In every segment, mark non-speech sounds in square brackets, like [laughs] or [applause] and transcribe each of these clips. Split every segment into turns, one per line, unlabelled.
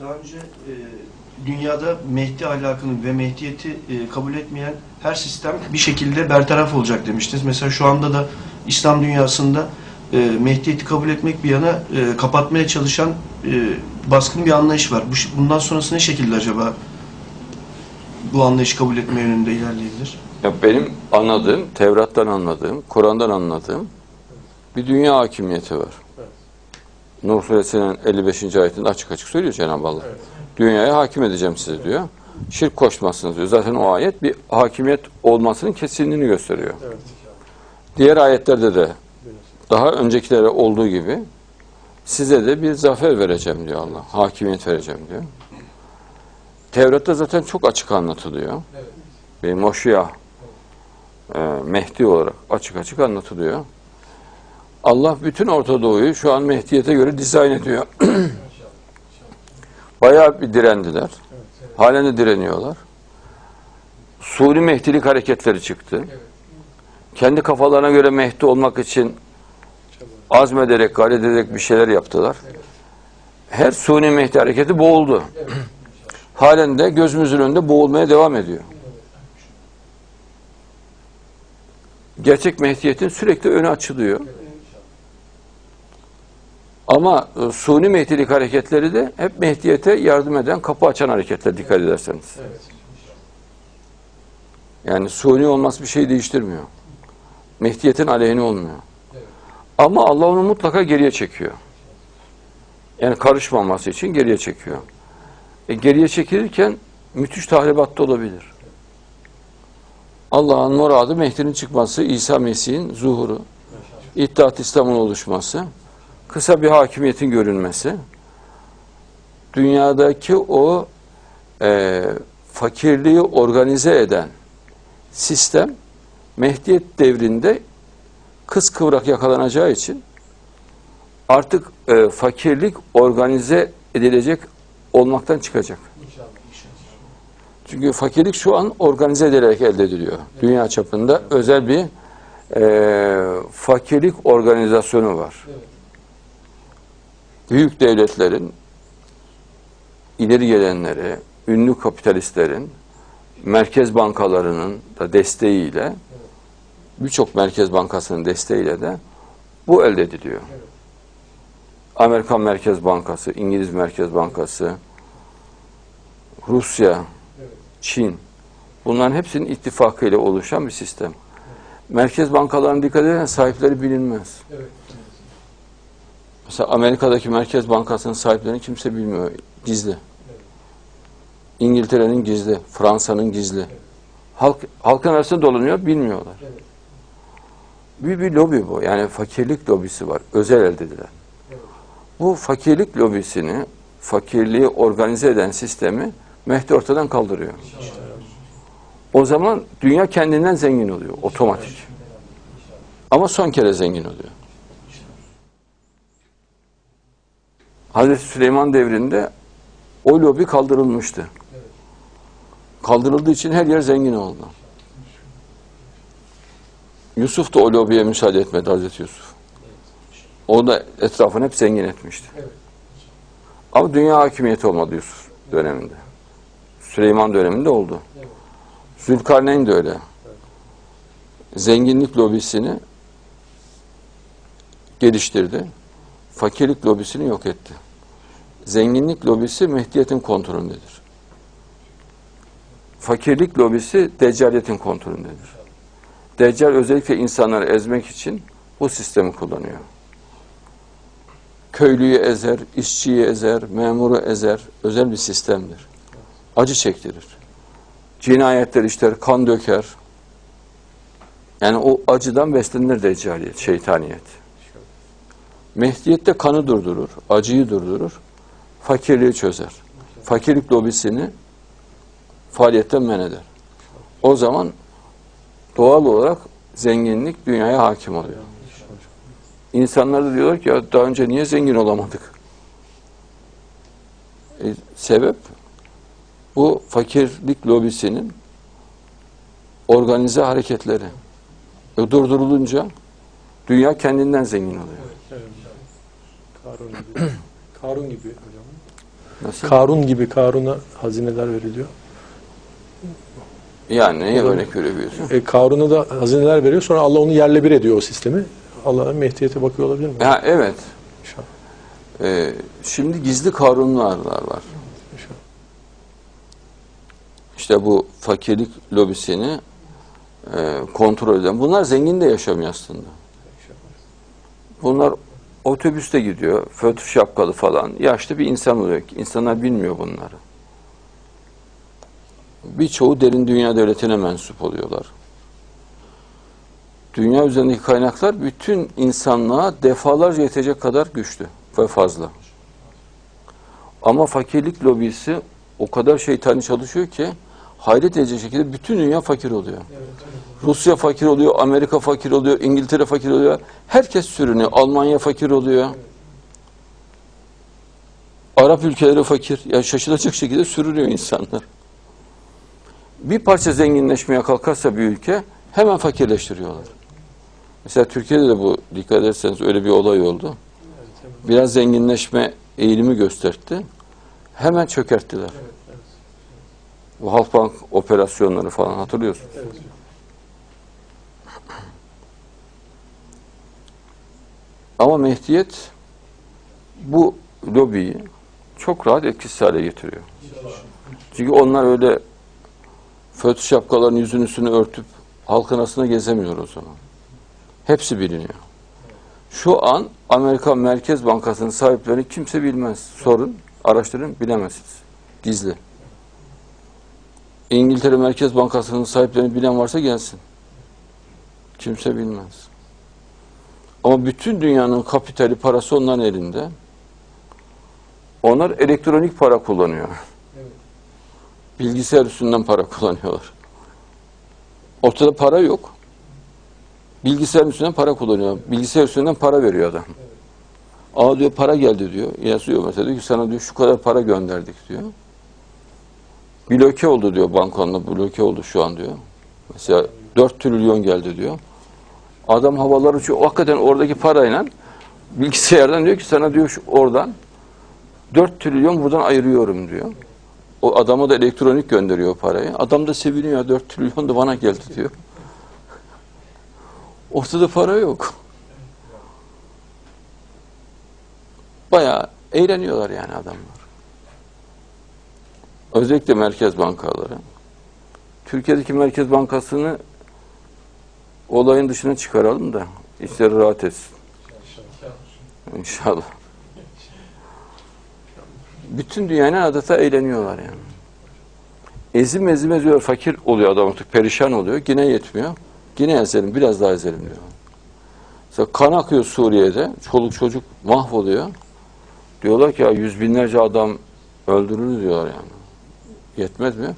Daha önce e, dünyada Mehdi ahlakını ve Mehdiyeti e, kabul etmeyen her sistem bir şekilde bertaraf olacak demiştiniz. Mesela şu anda da İslam dünyasında e, Mehdiyeti kabul etmek bir yana e, kapatmaya çalışan e, baskın bir anlayış var. Bu, bundan sonrası ne şekilde acaba bu anlayışı kabul etme yönünde ilerleyebilir?
Ya benim anladığım, Tevrat'tan anladığım, Kur'an'dan anladığım bir dünya hakimiyeti var. Nuh Suresinin 55. ayetinde açık açık söylüyor Cenab-ı Allah. Dünyaya hakim edeceğim size diyor. Şirk koşmazsınız diyor. Zaten o ayet bir hakimiyet olmasının kesinliğini gösteriyor. Diğer ayetlerde de daha öncekilere olduğu gibi size de bir zafer vereceğim diyor Allah. Hakimiyet vereceğim diyor. Tevrat'ta zaten çok açık anlatılıyor. Bir Moşiyah e, Mehdi olarak açık açık anlatılıyor. Allah bütün Orta Doğu'yu şu an Mehdiyete göre dizayn ediyor. [clears throat] Bayağı bir direndiler. Halen de direniyorlar. Suni Mehdilik hareketleri çıktı. Kendi kafalarına göre Mehdi olmak için azmederek, gayret ederek bir şeyler yaptılar. Her Suni Mehdi hareketi boğuldu. [clears throat] Halen de gözümüzün önünde boğulmaya devam ediyor. Gerçek Mehdiyetin sürekli önü açılıyor. Ama e, suni mehdilik hareketleri de hep Mehdiyete yardım eden, kapı açan hareketler dikkat ederseniz. Yani suni olması bir şey değiştirmiyor. Mehdiyetin aleyhine olmuyor. Ama Allah onu mutlaka geriye çekiyor. Yani karışmaması için geriye çekiyor. E, geriye çekilirken müthiş tahribat da olabilir. Allah'ın muradı Mehdi'nin çıkması, İsa Mesih'in zuhuru, İttihat İslam'ın oluşması, kısa bir hakimiyetin görünmesi, dünyadaki o e, fakirliği organize eden sistem Mehdiyet devrinde kıskıvrak yakalanacağı için artık e, fakirlik organize edilecek olmaktan çıkacak. Çünkü fakirlik şu an organize edilerek elde ediliyor. Dünya çapında özel bir e, fakirlik organizasyonu var. Büyük devletlerin, ileri gelenleri, ünlü kapitalistlerin, merkez bankalarının da desteğiyle, birçok merkez bankasının desteğiyle de bu elde ediliyor. Amerikan Merkez Bankası, İngiliz Merkez Bankası, Rusya, Çin. Bunların hepsinin ittifakıyla oluşan bir sistem. Merkez bankalarına dikkat eden sahipleri bilinmez. Mesela Amerika'daki Merkez Bankası'nın sahiplerini kimse bilmiyor. Gizli. İngiltere'nin gizli, Fransa'nın gizli. Halk, halkın arasında dolanıyor, bilmiyorlar. Bir, bir lobi bu. Yani fakirlik lobisi var. Özel elde edilen. Bu fakirlik lobisini, fakirliği organize eden sistemi Mehdi ortadan kaldırıyor. O zaman dünya kendinden zengin oluyor. Otomatik. Ama son kere zengin oluyor. Hazreti Süleyman devrinde o lobi kaldırılmıştı. Kaldırıldığı için her yer zengin oldu. Yusuf da o lobiye müsaade etmedi Hazreti Yusuf. O da etrafını hep zengin etmişti. Ama dünya hakimiyeti olmadı Yusuf döneminde. Süleyman döneminde oldu. Zülkarneyn de öyle. Zenginlik lobisini geliştirdi. Fakirlik lobisini yok etti. Zenginlik lobisi Mehdiyet'in kontrolündedir. Fakirlik lobisi Deccaliyetin kontrolündedir. Deccal özellikle insanları ezmek için bu sistemi kullanıyor. Köylüyü ezer, işçiyi ezer, memuru ezer. Özel bir sistemdir. Acı çektirir. Cinayetler işler, kan döker. Yani o acıdan beslenir deccaliyet, şeytaniyet. Mehdiyet de kanı durdurur, acıyı durdurur, fakirliği çözer. Fakirlik lobisini faaliyetten men eder. O zaman doğal olarak zenginlik dünyaya hakim oluyor. İnsanlar da diyorlar ki ya daha önce niye zengin olamadık? E, sebep bu fakirlik lobisinin organize hareketleri. E, durdurulunca dünya kendinden zengin oluyor.
Karun gibi. [clears throat] Karun gibi hocam.
Nasıl?
Karun gibi Karun'a hazineler veriliyor.
Yani neye örnek verebiliyorsun?
E, Karun'a da hazineler veriyor. Sonra Allah onu yerle bir ediyor o sistemi. Allah'ın mehdiyete bakıyor olabilir mi?
Ha, evet.
İnşallah.
Ee, şimdi gizli karunlar var.
İnşallah.
İşte bu fakirlik lobisini e, kontrol eden. Bunlar zengin de yaşamıyor aslında. Bunlar otobüste gidiyor, fötr şapkalı falan. Yaşlı bir insan oluyor. İnsanlar bilmiyor bunları. Birçoğu derin dünya devletine mensup oluyorlar. Dünya üzerindeki kaynaklar bütün insanlığa defalarca yetecek kadar güçlü ve fazla. Ama fakirlik lobisi o kadar şeytani çalışıyor ki hayret edecek şekilde bütün dünya fakir oluyor. Rusya fakir oluyor, Amerika fakir oluyor, İngiltere fakir oluyor. Herkes sürünüyor. Almanya fakir oluyor. Arap ülkeleri fakir. Ya şaşılacak şekilde sürünüyor insanlar. Bir parça zenginleşmeye kalkarsa bir ülke hemen fakirleştiriyorlar. Mesela Türkiye'de de bu dikkat ederseniz öyle bir olay oldu. Biraz zenginleşme eğilimi gösterdi. Hemen çökerttiler. Bu Halkbank operasyonları falan hatırlıyorsun. [clears throat] Ama Mehdiyet bu lobiyi çok rahat etkisiz hale getiriyor. Çünkü onlar öyle fötr şapkaların yüzün üstünü örtüp halkın arasında gezemiyor o zaman. Hepsi biliniyor. Şu an Amerika Merkez Bankası'nın sahiplerini kimse bilmez. Sorun, araştırın, bilemezsiniz. Gizli. İngiltere Merkez Bankası'nın sahiplerini bilen varsa gelsin. Kimse bilmez. Ama bütün dünyanın kapitali parası onların elinde. Onlar elektronik para kullanıyor. Bilgisayar üstünden para [laughs] kullanıyorlar. Ortada para yok. Bilgisayar üstünden para kullanıyor. Bilgisayar üstünden para veriyor adam. Aa diyor para geldi diyor. Yazıyor mesela diyor ki sana diyor şu kadar para gönderdik diyor. Bloke oldu diyor bankonda bloke oldu şu an diyor. Mesela 4 trilyon geldi diyor. Adam havalar uçuyor. Hakikaten oradaki parayla bilgisayardan diyor ki sana diyor şu oradan 4 trilyon buradan ayırıyorum diyor. O adama da elektronik gönderiyor parayı. Adam da seviniyor. 4 trilyon da bana geldi diyor. Ortada para yok. Bayağı eğleniyorlar yani adamlar. Özellikle merkez bankaları. Türkiye'deki merkez bankasını olayın dışına çıkaralım da işleri rahat etsin. İnşallah. Bütün dünyanın adeta eğleniyorlar yani. Ezim ezim eziyor, fakir oluyor adam artık, perişan oluyor. Yine yetmiyor. Yine ezelim, biraz daha ezelim diyor. Mesela kan akıyor Suriye'de, çoluk çocuk mahvoluyor. Diyorlar ki ya yüz binlerce adam öldürülür diyorlar yani. Yetmez mi?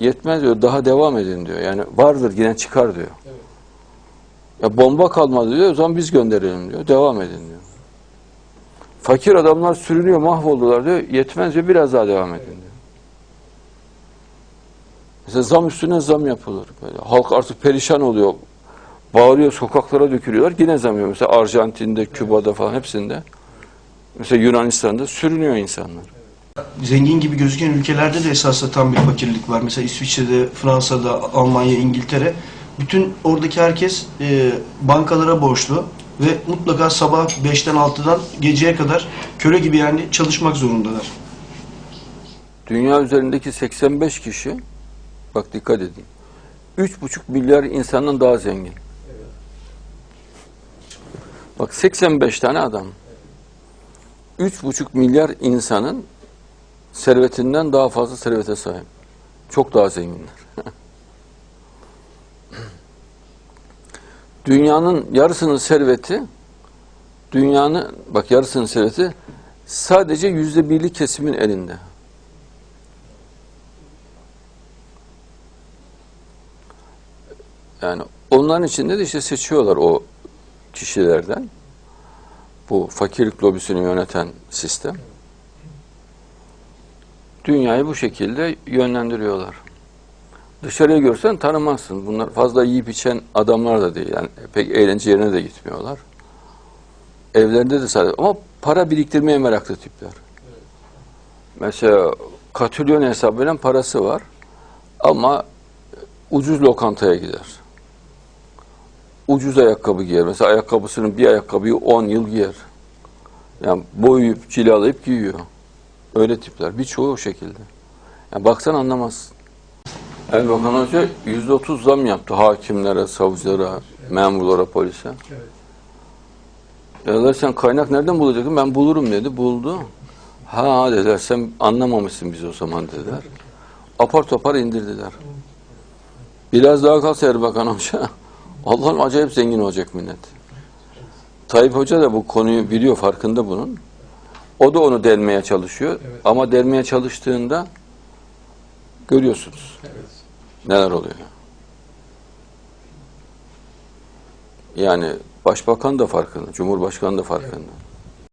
Yetmez diyor, daha devam edin diyor. Yani vardır yine çıkar diyor. Ya bomba kalmadı diyor, o zaman biz gönderelim diyor. Devam edin diyor. Fakir adamlar sürünüyor, mahvoldular diyor. Yetmez diyor, biraz daha devam edin diyor. Mesela zam üstüne zam yapılır. Böyle. Halk artık perişan oluyor. Bağırıyor, sokaklara dökülüyorlar. Yine zam yapıyor. Mesela Arjantin'de, Küba'da falan hepsinde. Mesela Yunanistan'da sürünüyor insanlar.
Zengin gibi gözüken ülkelerde de esasında tam bir fakirlik var. Mesela İsviçre'de, Fransa'da, Almanya, İngiltere. Bütün oradaki herkes e, bankalara borçlu ve mutlaka sabah 5'ten 6'dan geceye kadar köle gibi yani çalışmak zorundalar.
Dünya üzerindeki 85 kişi, bak dikkat edin, 3,5 milyar insandan daha zengin. Bak 85 tane adam. 3,5 milyar insanın servetinden daha fazla servete sahip. Çok daha zenginler. [laughs] Dünyanın yarısının serveti, dünyanın, bak yarısının serveti sadece yüzde birlik kesimin elinde. Yani onların içinde de işte seçiyorlar o kişilerden. Bu fakirlik lobisini yöneten sistem. Dünyayı bu şekilde yönlendiriyorlar. Dışarıya görsen tanımazsın. Bunlar fazla yiyip içen adamlar da değil. Yani pek eğlence yerine de gitmiyorlar. Evlerinde de sadece ama para biriktirmeye meraklı tipler. Mesela katrilyon hesabıyla parası var ama ucuz lokantaya gider. Ucuz ayakkabı giyer. Mesela ayakkabısının bir ayakkabıyı 10 yıl giyer. Yani boyayıp cilalayıp giyiyor. Öyle tipler. Birçoğu o şekilde. Yani baksan anlamazsın. Erbakan Hoca %30 zam yaptı hakimlere, savcılara, memurlara, polise. Dediler sen kaynak nereden bulacaksın? Ben bulurum dedi. Buldu. Ha dediler sen anlamamışsın biz o zaman dediler. Apar topar indirdiler. Biraz daha kalsa Erbakan Hoca [laughs] Allah'ım acayip zengin olacak millet. Tayyip Hoca da bu konuyu biliyor, farkında bunun. O da onu delmeye çalışıyor. Ama delmeye çalıştığında görüyorsunuz neler oluyor. Yani başbakan da farkında, cumhurbaşkanı da farkında.